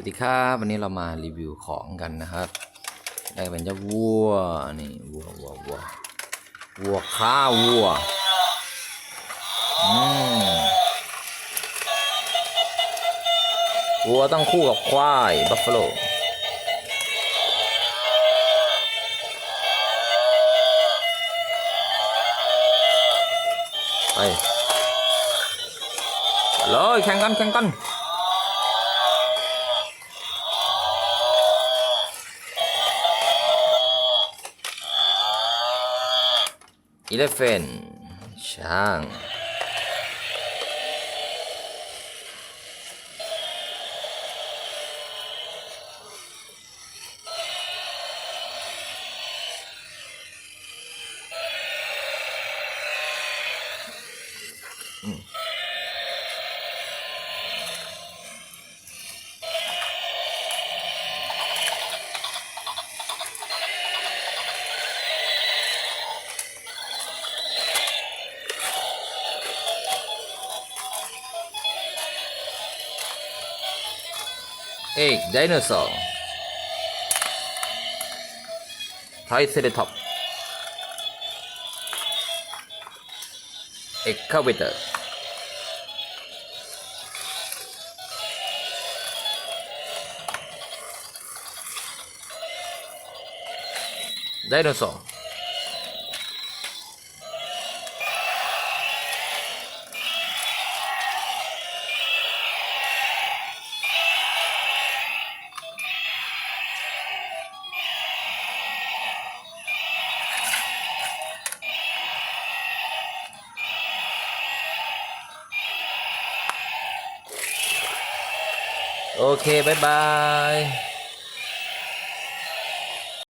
วัสดีครับวันนี้เรามารีวิวของกันนะครับได้เป็นเจ้าวัวนี่วัววัววัววัวข้าวัวอืมวัวต้องคู่กับควายบัฟฟาโลไปเลยแข่งกันแข่งกัน elephant siyang Mm. Hey, dinosaur. Try to top. Hey, Kabuto. Dinosaur. โอเค บ๊ายบาย